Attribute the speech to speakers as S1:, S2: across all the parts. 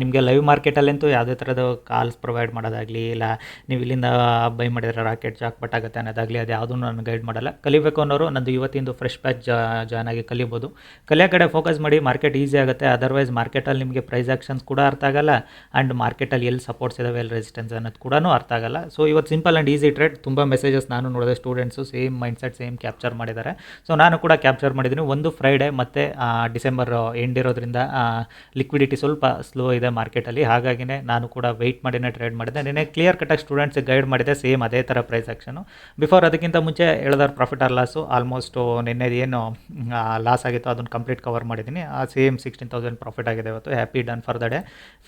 S1: ನಿಮಗೆ ಲೈವ್ ಮಾರ್ಕೆಟಲ್ಲಂತೂ ಯಾವುದೇ ಥರದ ಕಾಲ್ಸ್ ಪ್ರೊವೈಡ್ ಮಾಡೋದಾಗಲಿ, ಇಲ್ಲ ನೀವು ಇಲ್ಲಿಂದ ಬೈ ಮಾಡಿದ್ರೆ ರಾಕೆಟ್ ಜಾಕ್ ಬಟ್ ಆಗುತ್ತೆ ಅನ್ನೋದಾಗಲಿ, ಅದು ಯಾವುದೂ ನಾನು ಗೈಡ್ ಮಾಡಲ್ಲ. ಕಲಿಬೇಕು ಅನ್ನೋರು ನಂದು ಇವತ್ತಿಂದು ಫ್ರೆಶ್ ಬ್ಯಾಚ್ ಜಾಯ್ನ್ ಆಗಿ ಕಲಿಬೋದು. ಕಲಿಯೋ ಕಡೆ ಫೋಕಸ್ ಮಾಡಿ ಮಾರ್ಕೆಟ್ ಈಸಿ ಆಗುತ್ತೆ. ಅದರ್ವೈಸ್ ಮಾರ್ಕೆಟಲ್ಲಿ ನಿಮಗೆ ಪ್ರೈಸ್ ಆಕ್ಷನ್ಸ್ ಕೂಡ ಅರ್ಥ ಆಗಲ್ಲ ಆ್ಯಂಡ್ ಮಾರ್ಕೆಟಲ್ಲಿ ಎಲ್ಲಿ ಸಪೋರ್ಟ್ಸ್ ಇದಾವೆ, ಎಲ್ಲಿ ರೆಸಿಸ್ಟೆನ್ಸ್ ಅನ್ನೋದು ಕೂಡ ಅರ್ಥ ಆಗಲ್ಲ. ಸೊ ಇವತ್ತು ಸಿಂಪಲ್ ಆ್ಯಂಡ್ ಈಸಿ ಟ್ರೇಡ್ ತುಂಬ ಮೆಸೇಜಸ್ ನಾನು ನೋಡಿದೆ students same mindset same capture ಮಾಡಿದ್ದಾರೆ. ಸೊ ನಾನು ಕೂಡ ಕ್ಯಾಪ್ಚರ್ ಮಾಡಿದ್ದೀನಿ. ಒಂದು ಫ್ರೈಡೇ ಮತ್ತು ಡಿಸೆಂಬರ್ ಎಂಡ್ ಇರೋದ್ರಿಂದ ಲಿಕ್ವಿಡಿಟಿ ಸ್ವಲ್ಪ ಸ್ಲೋ ಇದೆ ಮಾರ್ಕೆಟಲ್ಲಿ. ಹಾಗಾಗಿನೇ ನಾನು ಕೂಡ ವೆಯ್ಟ್ ಮಾಡಿನೇ ಟ್ರೇಡ್ ಮಾಡಿದೆ ನಿನ್ನೆ ಕ್ಲಿಯರ್ ಕಟ್ಟಾಗಿ ಸ್ಟೂಡೆಂಟ್ಸ್ ಗೈಡ್ ಮಾಡಿದೆ ಸೇಮ್ ಅದೇ ಥರ ಪ್ರೈಸ್ ಆಕ್ಷನು ಬಿಫೋರ್ ಅದಕ್ಕಿಂತ ಮುಂಚೆ ಹೇಳಿದಾರೆ ಪ್ರಾಫಿಟ್ ಆರ್ ಲಾಸು ಆಲ್ಮೋಸ್ಟು ನಿನ್ನೆ ಏನು ಲಾಸ್ ಆಗಿತ್ತು ಅದನ್ನು ಕಂಪ್ಲೀಟ್ ಕವರ್ ಮಾಡಿದ್ದೀನಿ. ಆ ಸೇಮ್ ಸಿಕ್ಸ್ಟೀನ್ ತೌಸಂಡ್ ಪ್ರಾಫಿಟ್ ಆಗಿದೆ ಇವತ್ತು. Happy done for the day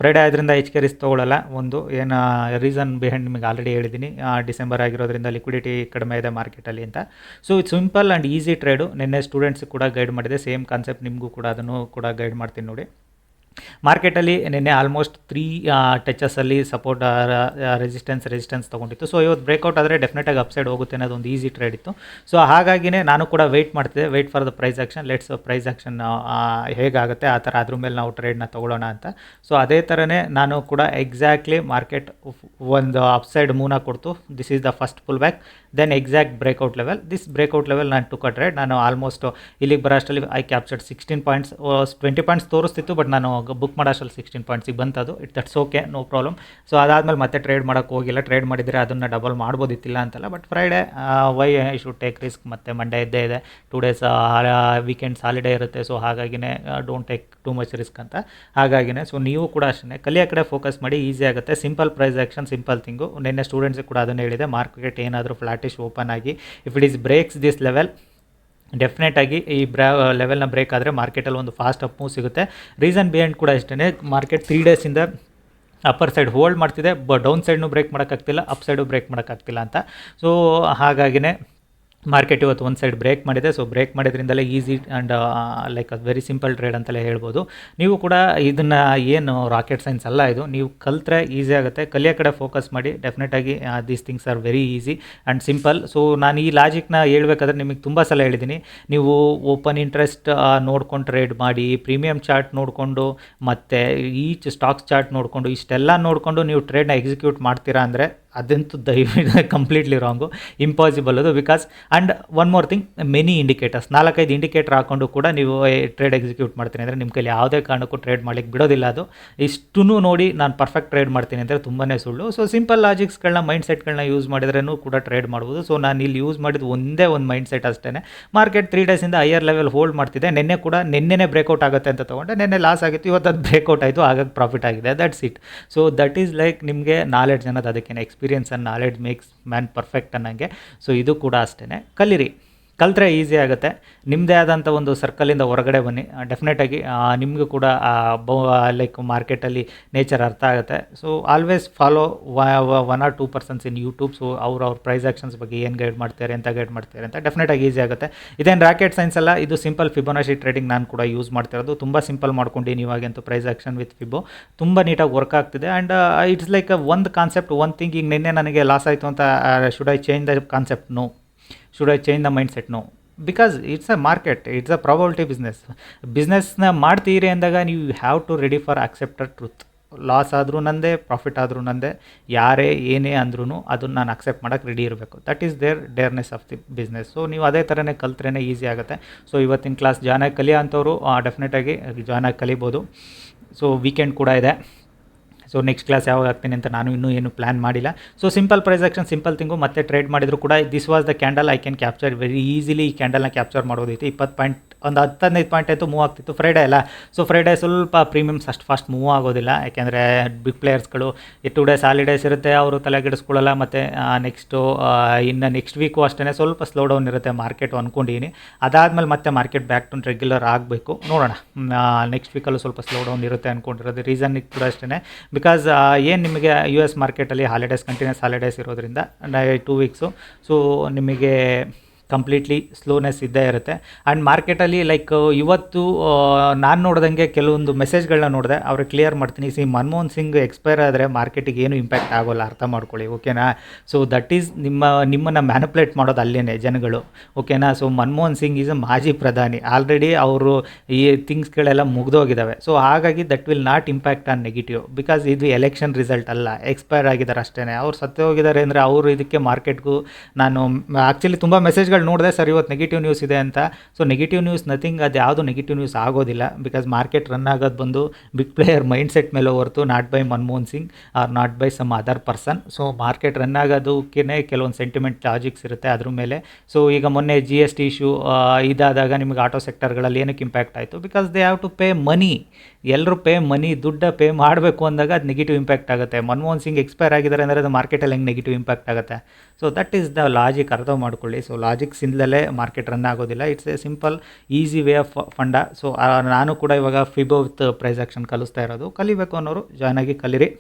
S1: Friday ಆದ್ರಿಂದ ಎಚ್ ಕೆ ರಿಸ್ಕ್ ತೊಗೊಳ್ಳಲ್ಲ ಒಂದು, ಏನು ರೀಸನ್ ಬಿಹೈಂಡ್ ನಿಮಗೆ ಆಲ್ರೆಡಿ ಹೇಳಿದ್ದೀನಿ. ಡಿಸೆಂಬರ್ ಆಗಿರೋದ್ರಿಂದ ಲಿಕ್ವಿಡಿಟಿ ಕಡಿಮೆ ಇದೆ ಮಾರ್ಕೆಟಲ್ಲಿ ಅಂತ. ಸೊ ಇದು ಸಿಂಪಲ್ ಆ್ಯಂಡ್ ಈಸಿ ಟ್ರೇಡು ನಿನ್ನೆ ಸ್ಟೂಡೆಂಟ್ಸ್ ಕೂಡ ಗೈಡ್ ಮಾಡಿದೆ ಸೇಮ್ ಕಾನ್ಸೆಪ್ಟ್ ನಿಮಗೂ ಕೂಡ ಅದನ್ನು ಕೂಡ ಗೈಡ್ ಮಾಡ್ತೀನಿ ನೋಡಿ. ಮಾರ್ಕೆಟಲ್ಲಿ ನಿನ್ನೆ ಆಲ್ಮೋಸ್ಟ್ ತ್ರೀ ಟಚಸಲ್ಲಿ ಸಪೋರ್ಟ್ ರೆಸಿಸ್ಟೆನ್ಸ್ ರೆಸಿಸ್ಟೆನ್ಸ್ ತೊಗೊಂಡಿತ್ತು. ಸೊ ಇವತ್ತು ಬ್ರೇಕೌಟ್ ಆದರೆ ಡೆಫಿನೆಟಾಗಿ ಅಪ್ಸೈಡ್ ಹೋಗುತ್ತೆ ಅನ್ನೋದು ಒಂದು ಈಸಿ ಟ್ರೇಡ್ ಇತ್ತು. ಸೊ ಹಾಗಾಗಿನೇ ನಾನು ಕೂಡ ವೆಯ್ಟ್ ಮಾಡ್ತಿದ್ದೆ. Wait for the price action let's price action ಹೇಗಾಗುತ್ತೆ? ಆ ಥರ ಅದ್ರ ಮೇಲೆ ನಾವು ಟ್ರೇಡ್ನ ತೊಗೊಳ್ಳೋಣ ಅಂತ. ಸೊ ಅದೇ ಥರನೇ ನಾನು ಕೂಡ ಎಕ್ಸಾಕ್ಟ್ಲಿ ಮಾರ್ಕೆಟ್ ಒಂದು ಅಪ್ಸೈಡ್ ಮೂನ ಕೊಡ್ತು. This is the first pull back then exact breakout level this breakout level ನಾನು ಟುಕ ಟ್ರೇಡ್ ನಾನು ಆಲ್ಮೋಸ್ಟ್ ಇಲ್ಲಿಗೆ ಬರೋಷ್ಟರಲ್ಲಿ I captured sixteen points twenty points ತೋರಿಸ್ತಿತ್ತು but ನಾನು ಬುಕ್ ಮಾಡೋಷ್ಟಲ್ಲಿ ಸಿಕ್ಸ್ಟೀನ್ ಪಾಯಿಂಟ್ಸಿಗೆ ಬಂತದು. It that's okay no problem so ಅದಾದಮೇಲೆ ಮತ್ತೆ ಟ್ರೇಡ್ ಮಾಡೋಕ್ಕೆ ಹೋಗಿಲ್ಲ. ಟ್ರೇಡ್ ಮಾಡಿದರೆ ಅದನ್ನು ಡಬಲ್ ಮಾಡ್ಬೋದಿತ್ತಿಲ್ಲ ಅಂತಲ್ಲ. But Friday why I should take risk ಮತ್ತು ಮಂಡೇ ಇದ್ದೇ ಇದೆ. ಟೂ ಡೇಸ್ ವೀಕೆಂಡ್ಸ್ ಹಾಲಿಡೇ ಇರುತ್ತೆ. ಸೊ ಹಾಗಾಗಿನೇ don't take too much risk ಅಂತ. ಹಾಗಾಗಿನೇ ಸೊ ನೀವು ಕೂಡ ಅಷ್ಟೇ ಕಲಿಯ ಕಡೆ ಫೋಕಸ್ ಮಾಡಿ ಈಸಿ ಆಗುತ್ತೆ. Simple price action simple thing ನಿನ್ನೆ ಸ್ಟೂಡೆಂಟ್ಸ್ ಕೂಡ ಅದನ್ನು ಹೇಳಿದೆ. ಮಾರ್ಕೆಟ್ ಏನಾದರೂ ಫ್ಲಾಟಿಶ್ ಓಪನ್ ಆಗಿ if it is breaks this level ಡೆಫಿನೆಟಾಗಿ ಈ ಬ್ರಾ ಲೆವೆಲ್ನ ಬ್ರೇಕ್ ಆದರೆ ಮಾರ್ಕೆಟಲ್ಲಿ ಒಂದು ಫಾಸ್ಟ್ ಅಪ್ ಮೂವ್ ಸಿಗುತ್ತೆ. ರೀಸನ್ ಬಿಹೈಂಡ್ ಕೂಡ ಅಷ್ಟೇ ಮಾರ್ಕೆಟ್ ತ್ರೀ ಡೇಸಿಂದ ಅಪ್ಪರ್ ಸೈಡ್ ಹೋಲ್ಡ್ ಮಾಡ್ತಿದೆ ಬ ಡೌನ್ ಸೈಡ್ನು ಬ್ರೇಕ್ ಮಾಡೋಕ್ಕಾಗ್ತಿಲ್ಲ ಅಪ್ ಸೈಡು ಬ್ರೇಕ್ ಮಾಡೋಕ್ಕಾಗ್ತಿಲ್ಲ ಅಂತ. ಸೊ ಹಾಗಾಗಿನೇ ಮಾರ್ಕೆಟ್ ಇವತ್ತು ಒಂದು ಸೈಡ್ ಬ್ರೇಕ್ ಮಾಡಿದೆ. So break ಮಾಡಿದ್ರಿಂದಲೇ easy and like very simple trade ಅಂತಲೇ ಹೇಳ್ಬೋದು. ನೀವು ಕೂಡ ಇದನ್ನು ಏನು ರಾಕೆಟ್ ಸೈನ್ಸ್ ಅಲ್ಲ ಇದು. ನೀವು ಕಲ್ತ್ರೆ ಈಸಿ ಆಗುತ್ತೆ. ಕಲಿಯೋ ಕಡೆ ಫೋಕಸ್ ಮಾಡಿ. ಡೆಫಿನೆಟಾಗಿ these things are very easy and simple so ನಾನು ಈ ಲಾಜಿಕ್ನ ಹೇಳ್ಬೇಕಾದ್ರೆ ನಿಮಗೆ ತುಂಬ ಸಲ ಹೇಳಿದ್ದೀನಿ ನೀವು ಓಪನ್ ಇಂಟ್ರೆಸ್ಟ್ ನೋಡ್ಕೊಂಡು ಟ್ರೇಡ್ ಮಾಡಿ ಪ್ರೀಮಿಯಂ ಚಾರ್ಟ್ ನೋಡಿಕೊಂಡು, ಮತ್ತು ಈಚ್ ಸ್ಟಾಕ್ಸ್ ಚಾರ್ಟ್ ನೋಡಿಕೊಂಡು, ಇಷ್ಟೆಲ್ಲ ನೋಡಿಕೊಂಡು ನೀವು ಟ್ರೇಡ್ನ ಎಕ್ಸಿಕ್ಯೂಟ್ ಮಾಡ್ತೀರಾ ಅಂದರೆ ಅದಂತೂ ದಯವಿಟ್ಟು ಕಂಪ್ಲೀಟ್ಲಿ ರಾಂಗು ಇಂಪಾಸಿಬಲ್ ಅದು. Because and one more thing many indicators ನಾಲ್ಕೈದು ಇಂಡಿಕೇಟರ್ ಹಾಕೊಂಡು ಕೂಡ ನೀವು ಟ್ರೇಡ್ ಎಕ್ಸಿಕ್ಯೂಟ್ ಮಾಡ್ತೀನಿ ಅಂದರೆ ನಿಮ್ಮ ಕೈಲಿ ಯಾವುದೇ ಕಾರಣಕ್ಕೂ ಟ್ರೇಡ್ ಮಾಡಲಿಕ್ಕೆ ಬಿಡೋದಿಲ್ಲ ಅದು. ಇಷ್ಟೂ ನೋಡಿ ನಾನು ಪರ್ಫೆಕ್ಟ್ ಟ್ರೇಡ್ ಮಾಡ್ತೀನಿ ಅಂದರೆ ತುಂಬಾ ಸುಳ್ಳು. ಸೊ ಸಿಂಪಲ್ ಲಾಜಿಕ್ಸ್ಗಳನ್ನ ಮೈಂಡ್ ಸೆಟ್ಗಳನ್ನ ಯೂಸ್ ಮಾಡಿದ್ರೂ ಕೂಡ ಟ್ರೇಡ್ ಮಾಡ್ಬೋದು. ಸೊ ನಾನು ಇಲ್ಲಿ ಯೂಸ್ ಮಾಡಿದ ಒಂದೇ ಒಂದು ಮೈಂಡ್ ಸೆಟ್ ಅಷ್ಟೇ ಮಾರ್ಕೆಟ್ ತ್ರೀ ಡೇಸಿಂದ ಹೈಯರ್ ಲೆವೆಲ್ ಹೋಲ್ಡ್ ಮಾಡ್ತಿದೆ. ನಿನ್ನೆ ಕೂಡ, ನಿನ್ನೆನೇ ಬ್ರೇಕೌಟ್ ಆಗುತ್ತೆ ಅಂತ ತೊಗೊಂಡೆ. ನಿನ್ನೆ ಲಾಸ್ ಆಗಿತ್ತು, ಇವತ್ತು ಅದು ಬ್ರೇಕೌಟ್ ಆಯಿತು ಆಗಾಗ ಪ್ರಾಫಿಟ್ ಆಗಿದೆ. That's it so that is like ನಿಮಗೆ ನಾಲೆಡ್ಜ್ ಅನ್ನೋದು ಅದಕ್ಕೆ experience and knowledge makes man perfect ಅನ್ನಂಗೆ. ಸೊ ಇದು ಕೂಡ ಅಷ್ಟೇ ಕಲಿರಿ. ಕಲ್ತ್ರೆ ಈಸಿ ಆಗುತ್ತೆ. ನಿಮ್ಮದೇ ಆದಂಥ ಒಂದು ಸರ್ಕಲಿಂದ ಹೊರಗಡೆ ಬನ್ನಿ. ಡೆಫಿನೆಟಾಗಿ ನಿಮಗೂ ಕೂಡ ಲೈಕ್ ಮಾರ್ಕೆಟಲ್ಲಿ ನೇಚರ್ ಅರ್ಥ ಆಗುತ್ತೆ. So always follow one or two persons in YouTube so ಅವ್ರು ಅವ್ರ ಪ್ರೈಸ್ ಆ್ಯಕ್ಷನ್ಸ್ ಬಗ್ಗೆ ಏನು ಗೈಡ್ ಮಾಡ್ತಾರೆ ಅಂತ ಗೈಡ್ ಮಾಡ್ತಾರೆ ಅಂತ ಡೆಫಿನೆಟಾಗಿ ಈಸಿ ಆಗುತ್ತೆ. ಇದೇನು ರಾಕೆಟ್ ಸೈನ್ಸ್ ಅಲ್ಲ, ಇದು ಸಿಂಪಲ್ ಫಿಬೋನಾಶಿ ಟ್ರೇಡಿಂಗ್ ನಾನು ಕೂಡ ಯೂಸ್ ಮಾಡ್ತಿರೋದು. ತುಂಬ ಸಿಂಪಲ್ ಮಾಡ್ಕೊಂಡು ಇವಾಗಂತೂ ಪ್ರೈಸ್ ಆ್ಯಕ್ಷನ್ ವಿತ್ ಫಿಬೋ ತುಂಬ ನೀಟಾಗಿ ವರ್ಕ್ ಆಗ್ತಿದೆ. ಆ್ಯಂಡ್ ಇಟ್ಸ್ ಲೈಕ್ ಒಂದು ಕಾನ್ಸೆಪ್ಟ್ ಒನ್ ಥಿಂಗ್ ಈಗ ನಿನ್ನೆ ನನಗೆ ಲಾಸ್ ಆಯಿತು ಅಂತ should I change the concept no I change the mind set no because it's a market it's a probability business ಬಿಸ್ನೆಸ್ನ ಮಾಡ್ತೀರಿ ಅಂದಾಗ ನೀವು have to ready for accepted truth loss ಆದರೂ ನಂದೇ ಪ್ರಾಫಿಟ್ ಆದರೂ ನಂದೇ, ಯಾರೇ, ಏನೇ ಅಂದ್ರೂ ಅದನ್ನು ನಾನು ಅಕ್ಸೆಪ್ಟ್ ಮಾಡೋಕ್ಕೆ ರೆಡಿ ಇರಬೇಕು. That is their dareness of the business so ನೀವು ಅದೇ ಥರನೇ ಕಲ್ತ್ರೇ ಈಸಿ ಆಗುತ್ತೆ. ಸೊ ಇವತ್ತಿನ ಕ್ಲಾಸ್ ಜಾಯ್ನಾಗಿ ಕಲಿಯೋ ಅಂಥವ್ರು ಡೆಫಿನೆಟಾಗಿ ಜಾಯ್ನಾಗಿ ಕಲಿಬೋದು. ಸೊ ವೀಕೆಂಡ್ ಕೂಡ ಇದೆ. ಸೊ ನೆಕ್ಸ್ಟ್ ಕ್ಲಾಸ್ ಯಾವಾಗ ಆಗ್ತೀನಿ ಅಂತ ನಾನು ಇನ್ನೂ ಏನು ಪ್ಲ್ಯಾನ್ ಮಾಡಿಲ್ಲ. So simple price action simple thing ಮತ್ತೆ ಟ್ರೇಡ್ ಮಾಡಿದ್ರು ಕೂಡ this was the candle I can capture very easily ಈ ಕ್ಯಾಂಡಲ್ನ ಕ್ಯಾಪ್ಚರ್ ಮಾಡೋದೈತಿ. ಇಪ್ಪತ್ತು ಪಾಯಿಂಟ್ ಒಂದು ಹತ್ತು ಹದಿನೈದು ಪಾಯಿಂಟ್ ಆಯಿತು ಮೂವ್ ಆಗ್ತಿತ್ತು ಫ್ರೈಡೇ ಅಲ್ಲ. ಸೊ ಫ್ರೈಡೇ ಸ್ವಲ್ಪ ಪ್ರೀಮಿಯಮ್ಸ್ ಅಷ್ಟು ಫಾಸ್ಟ್ ಮೂವ್ ಆಗೋದಿಲ್ಲ. ಯಾಕೆಂದರೆ ಬಿಗ್ ಪ್ಲೇಯರ್ಸ್ಗಳು ಈ ಟು ಡೇಸ್ ಹಾಲಿಡೇಸ್ ಇರುತ್ತೆ, ಅವರು ತಲೆಗೆಡಿಸ್ಕೊಳ್ಳಲ್ಲ, ಮತ್ತು ನೆಕ್ಸ್ಟು ಇನ್ನು ನೆಕ್ಸ್ಟ್ ವೀಕು ಅಷ್ಟೇ ಸ್ವಲ್ಪ ಸ್ಲೋ ಡೌನ್ ಇರುತ್ತೆ ಮಾರ್ಕೆಟ್ ಅಂದ್ಕೊಂಡಿದ್ದೀನಿ ಅದಾದಮೇಲೆ ಮತ್ತೆ ಮಾರ್ಕೆಟ್ ಬ್ಯಾಕ್ ಟು ರೆಗ್ಯುಲರ್ ಆಗಬೇಕು. ನೋಡೋಣ. ನೆಕ್ಸ್ಟ್ ವೀಕಲ್ಲೂ ಸ್ವಲ್ಪ ಸ್ಲೋ ಡೌನ್ ಇರುತ್ತೆ ಅಂದ್ಕೊಂಡಿರೋದು ರೀಸನ್ ಕೂಡ ಅಷ್ಟೇ ಬಿಕಾಸ್ ಏನು ನಿಮಗೆ ಯು ಎಸ್ ಮಾರ್ಕೆಟಲ್ಲಿ ಹಾಲಿಡೇಸ್ ಕಂಟಿನ್ಯೂಸ್ ಹಾಲಿಡೇಸ್ ಇರೋದ್ರಿಂದ ಟೂ ವೀಕ್ಸು ಸೊ ನಿಮಗೆ ಕಂಪ್ಲೀಟ್ಲಿ ಸ್ಲೋನೆಸ್ ಇದ್ದೇ ಇರುತ್ತೆ. ಆ್ಯಂಡ್ ಮಾರ್ಕೆಟಲ್ಲಿ ಲೈಕ್ ಇವತ್ತು ನಾನು ನೋಡ್ದಂಗೆ ಕೆಲವೊಂದು ಮೆಸೇಜ್ಗಳನ್ನ ನೋಡಿದೆ. ಅವ್ರು ಕ್ಲಿಯರ್ ಮಾಡ್ತೀನಿ. ಸಿ ಮನಮೋಹನ್ ಸಿಂಗ್ ಎಕ್ಸ್ಪೈರ್ ಆದರೆ ಮಾರ್ಕೆಟಿಗೆ ಏನು ಇಂಪ್ಯಾಕ್ಟ್ ಆಗೋಲ್ಲ, ಅರ್ಥ ಮಾಡ್ಕೊಳ್ಳಿ, ಓಕೆನಾ? ಸೊ ದಟ್ ಈಸ್ ನಿಮ್ಮ, ನಿಮ್ಮನ್ನು ಮ್ಯಾನುಪ್ಲೇಟ್ ಮಾಡೋದು ಅಲ್ಲೇ ಜನಗಳು, ಓಕೆನಾ? So Manmohan Singh is a ಮಾಜಿ ಪ್ರಧಾನಿ. ಆಲ್ರೆಡಿ ಅವರು ಈ ಥಿಂಗ್ಸ್ಗಳೆಲ್ಲ ಮುಗ್ದೋಗಿದ್ದಾವೆ ಸೊ ಹಾಗಾಗಿ that will not impact on negative because ಇದು ಎಲೆಕ್ಷನ್ ರಿಸಲ್ಟ್ ಅಲ್ಲ ಎಕ್ಸ್ಪೈರ್ ಆಗಿದ್ದಾರೆ ಅಷ್ಟೇ ಅವ್ರು ಸತ್ಯ ಹೋಗಿದ್ದಾರೆ ಅಂದರೆ ಅವರು ಇದಕ್ಕೆ ಮಾರ್ಕೆಟ್ಗೂ ನಾನು ಆ್ಯಕ್ಚುಲಿ ತುಂಬ ಮೆಸೇಜ್ಗಳು ನೋಡಿದೆ ಸರ್ ಇವತ್ತು ನೆಗೆಟಿವ್ ನ್ಯೂಸ್ ಇದೆ ಅಂತ. ಸೊ ನೆಗೆಟಿವ್ ನ್ಯೂಸ್ ನಥಿಂಗ್ ಅದು ಯಾವುದು ನೆಗೆಟಿವ್ ನ್ಯೂಸ್ ಆಗೋದಿಲ್ಲ. ಬಿಕಾಸ್ ಮಾರ್ಕೆಟ್ ರನ್ ಆಗೋದು ಬಂದು ಬಿಗ್ ಪ್ಲೇಯರ್ ಮೈಂಡ್ ಸೆಟ್ ಮೇಲೆ ಹೊರತು not by Manmohan Singh or not by some other person so market run ಆಗೋದಕ್ಕೇ ಕೆಲವೊಂದು ಸೆಂಟಿಮೆಂಟ್ ಲಾಜಿಕ್ಸ್ ಇರುತ್ತೆ ಅದ್ರ ಮೇಲೆ. ಸೊ ಈಗ ಮೊನ್ನೆ ಜಿ ಎಸ್ ಟಿ ಇಶ್ಯೂ ಇದಾದಾಗ ನಿಮಗೆ ಆಟೋ ಸೆಕ್ಟರ್ಗಳಲ್ಲಿ ಏನಕ್ಕೆ ಇಂಪ್ಯಾಕ್ಟ್ ಆಯಿತು? Because they have to pay money ಎಲ್ಲರೂ ಪೇ ಮನಿ, ದುಡ್ಡ ಪೇ ಮಾಡಬೇಕು ಅಂದಾಗ ಅದು ನೆಗೆಟಿವ್ ಇಂಪ್ಯಾಕ್ಟ್ ಆಗುತ್ತೆ. ಮನಮೋಹನ್ ಸಿಂಗ್ ಎಕ್ಸ್ಪೈರ್ ಆಗಿದ್ದಾರೆ ಅಂದರೆ ಅದು ಮಾರ್ಕೆಟಲ್ಲಿ ಹೆಂಗೆ ನೆಗೆಟಿವ್ ಇಂಪ್ಯಾಕ್ಟ್ ಆಗುತ್ತೆ. So that is the logic ಅರ್ಥ ಮಾಡ್ಕೊಳ್ಳಿ. ಸೊ ಲಾಜಿಕ್ ಇಂದಲೇ ಮಾರ್ಕೆಟ್ ರನ್ ಆಗೋದಿಲ್ಲ. It's a simple easy way of funda so ನಾನು ಕೂಡ ಇವಾಗ ಫಿಬೋ ವಿತ್ ಪ್ರೈಸ್ ಆಕ್ಷನ್ ಕಲಿಸ್ತಾ ಇರೋದು. ಕಲಿಬೇಕು ಅನ್ನೋರು ಜಾಯ್ನ್ ಆಗಿ ಕಲೀರಿ.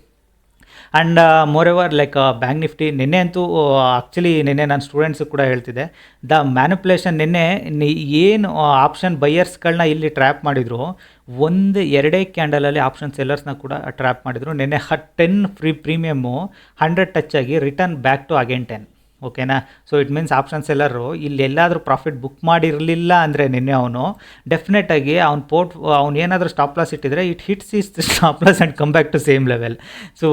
S1: And more ever like Bank Nifty ನಿನ್ನೆ ಅಂತೂ ಆ್ಯಕ್ಚುಲಿ ನಿನ್ನೆ ನಾನು ಸ್ಟೂಡೆಂಟ್ಸ್ ಕೂಡ ಹೇಳ್ತಿದ್ದೆ. ದ ಮ್ಯಾನುಪ್ಯುಲೇಷನ್ ನಿನ್ನೆ ಏನು ಆಪ್ಷನ್ ಬೈಯರ್ಸ್ಗಳನ್ನ ಇಲ್ಲಿ ಟ್ರ್ಯಾಪ್ ಮಾಡಿದ್ರು, ಒಂದು ಎರಡೇ ಕ್ಯಾಂಡಲಲ್ಲಿ ಆಪ್ಷನ್ ಸೆಲ್ಲರ್ಸ್ನ ಕೂಡ ಟ್ರ್ಯಾಪ್ ಮಾಡಿದರು. ನಿನ್ನೆ ಹ ten three premium hundred touch ಆಗಿ return back to again ten ಓಕೆನಾ? So it means option seller ಇಲ್ಲಿ ಎಲ್ಲಾದರೂ ಪ್ರಾಫಿಟ್ ಬುಕ್ ಮಾಡಿರಲಿಲ್ಲ ಅಂದರೆ ನಿನ್ನೆ ಅವನು ಡೆಫಿನೆಟಾಗಿ ಅವ್ನು ಪೋರ್ಟ್ ಅವ್ನು ಏನಾದರೂ stop loss ಇಟ್ಟಿದ್ರೆ it hits is stop loss and come back to same level so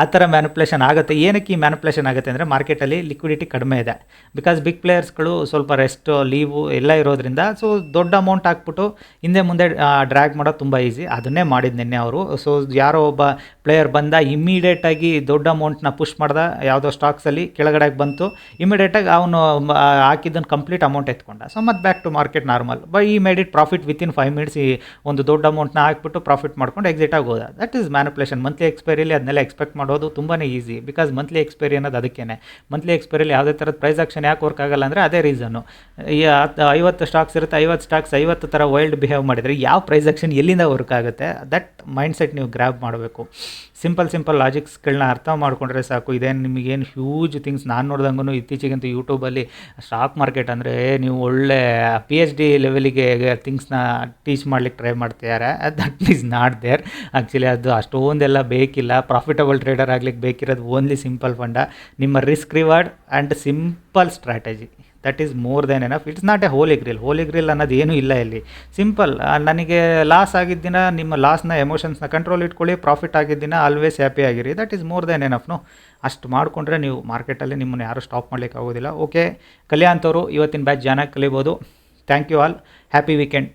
S1: ಆ ಥರ ಮ್ಯಾನುಪ್ಲೇಷನ್ ಆಗುತ್ತೆ. ಏನಕ್ಕೆ ಈ ಮ್ಯಾನುಪ್ಲೇಷನ್ ಆಗುತ್ತೆ ಅಂದರೆ ಮಾರ್ಕೆಟಲ್ಲಿ ಲಿಕ್ವಿಡಿಟಿ ಕಡಿಮೆ ಇದೆ. ಬಿಕಾಸ್ ಬಿಗ್ ಪ್ಲೇಯರ್ಸ್ಗಳು ಸ್ವಲ್ಪ ರೆಸ್ಟ್ ಲೀವು ಎಲ್ಲ ಇರೋದ್ರಿಂದ ಸೊ ದೊಡ್ಡ ಅಮೌಂಟ್ ಹಾಕ್ಬಿಟ್ಟು ಹಿಂದೆ ಮುಂದೆ ಡ್ರ್ಯಾಗ್ ಮಾಡೋದು ತುಂಬ ಈಸಿ ಅದನ್ನೇ ಮಾಡಿದ್ದು ನಿನ್ನೆ ಅವರು. ಸೊ ಯಾರೋ ಒಬ್ಬ ಪ್ಲೇಯರ್ ಬಂದ ಇಮ್ಮಿಡಿಯೇಟಾಗಿ ದೊಡ್ಡ ಅಮೌಂಟ್ನ ಪುಷ್ ಮಾಡ್ದ, ಯಾವುದೋ ಸ್ಟಾಕ್ಸಲ್ಲಿ ಕೆಳಗಡೆಗೆ ಬಂತು. ಇಮಿಡಿಯೇಟಾಗಿ ಅವನು ಹಾಕಿದ್ದನ್ನು ಕಂಪ್ಲೀಟ್ ಅಮೌಂಟ್ ಎತ್ಕೊಂಡ. ಸೊ ಮತ್ತೆ back to market normal by ಈ made it profit within five minutes ಈ ಒಂದು ದೊಡ್ಡ ಅಮೌಂಟ್ನ ಹಾಕ್ಬಿಟ್ಟು ಪ್ರಾಫಿಟ್ ಮಾಡ್ಕೊಂಡು ಎಕ್ಸಿಟ್ ಆಗೋದ ದಟ್ ಈಸ್ ಮ್ಯಾನುಪ್ಲೇಷನ್ ಮಂತ್ಲಿ ಎಕ್ಸ್ಪೈರಿಯಲ್ಲಿ ಅದನ್ನೆಲ್ಲ ಎಕ್ಸ್ಪೆಕ್ಟ್ ಮಾಡೋದು ತುಂಬಾ ಈಸಿ ಬಿಕಾಸ್ ಮಂತ್ಲಿ ಎಕ್ಸ್ಪೈರಿ ಅನ್ನೋದು ಅದಕ್ಕೇ ಮಂತ್ಲಿ ಎಕ್ಸ್ಪೈರಿಯಲ್ಲಿ ಯಾವುದೇ ಥರದ ಪ್ರೈಸ್ ಆಕ್ಷನ್ ಯಾಕೆ ವರ್ಕ್ ಆಗಲ್ಲ ಅಂದರೆ ಅದೇ ರೀಸನ್ನು ಈ ಐವತ್ತು ಸ್ಟಾಕ್ಸ್ ಇರುತ್ತೆ, ಐವತ್ತು ಸ್ಟಾಕ್ಸ್ ಐವತ್ತು ಥರ ವೈಲ್ಡ್ ಬಿಹೇವ್ ಮಾಡಿದರೆ ಯಾವ ಪ್ರೈಸ್ ಆಕ್ಷನ್ ಎಲ್ಲಿಂದ ವರ್ಕ್ ಆಗುತ್ತೆ? ದಟ್ ಮೈಂಡ್ ಸೆಟ್ ನೀವು ಗ್ರ್ಯಾಬ್ ಮಾಡಬೇಕು. ಸಿಂಪಲ್ ಸಿಂಪಲ್ ಲಾಜಿಕ್ಸ್ಗಳನ್ನ ಅರ್ಥ ಮಾಡ್ಕೊಂಡ್ರೆ ಸಾಕು. ಇದೇನು ನಿಮಗೇನು ಹ್ಯೂಜ್ ಥಿಂಗ್ಸ್ ನಾನು ನೋಡ್ದಂಗೂ ಇತ್ತೀಚೆಗಂತೂ ಯೂಟ್ಯೂಬಲ್ಲಿ ಸ್ಟಾಕ್ ಮಾರ್ಕೆಟ್ ಅಂದರೆ ನೀವು ಒಳ್ಳೆ ಪಿ ಎಚ್ ಡಿ ಲೆವೆಲಿಗೆ ಥಿಂಗ್ಸ್ನ ಟೀಚ್ ಮಾಡ್ಲಿಕ್ಕೆ ಟ್ರೈ ಮಾಡ್ತಿದ್ದಾರೆ. That is not there actually ಅದು ಅಷ್ಟೊಂದೆಲ್ಲ ಬೇಕಿಲ್ಲ. ಪ್ರಾಫಿಟಬಲ್ ಟ್ರೇಡರ್ ಆಗ್ಲಿಕ್ಕೆ ಬೇಕಿರೋದು ಓನ್ಲಿ ಸಿಂಪಲ್ ಫಂಡ ನಿಮ್ಮ risk reward and simple strategy that is more than enough it's not a holy grail holy grail ಅನ್ನೋದು ಏನೂ ಇಲ್ಲ ಇಲ್ಲಿ. ಸಿಂಪಲ್ ನನಗೆ ಲಾಸ್ ಆಗಿದ್ದಿನ ನಿಮ್ಮ ಲಾಸ್ನ ಎಮೋಷನ್ಸ್ನ ಕಂಟ್ರೋಲ್ ಇಟ್ಕೊಳ್ಳಿ. ಪ್ರಾಫಿಟ್ ಆಗಿದ್ದಿನ ಆಲ್ವೇಸ್ ಹ್ಯಾಪಿ ಆಗಿರಿ. ದಟ್ ಈಸ್ ಮೋರ್ ದೆನ್ ಎನಫ್ನು ಅಷ್ಟು ಮಾಡಿಕೊಂಡ್ರೆ ನೀವು ಮಾರ್ಕೆಟಲ್ಲಿ ನಿಮ್ಮನ್ನು ಯಾರೂ ಸ್ಟಾಪ್ ಮಾಡಲಿಕ್ಕೆ ಆಗೋದಿಲ್ಲ. ಓಕೆ ಕಲ್ಯಾಣ್ ಅಂತವರು ಇವತ್ತಿನ ಬ್ಯಾಚ್ ಜನ ಕಲಿಬೋದು. Thank you all happy weekend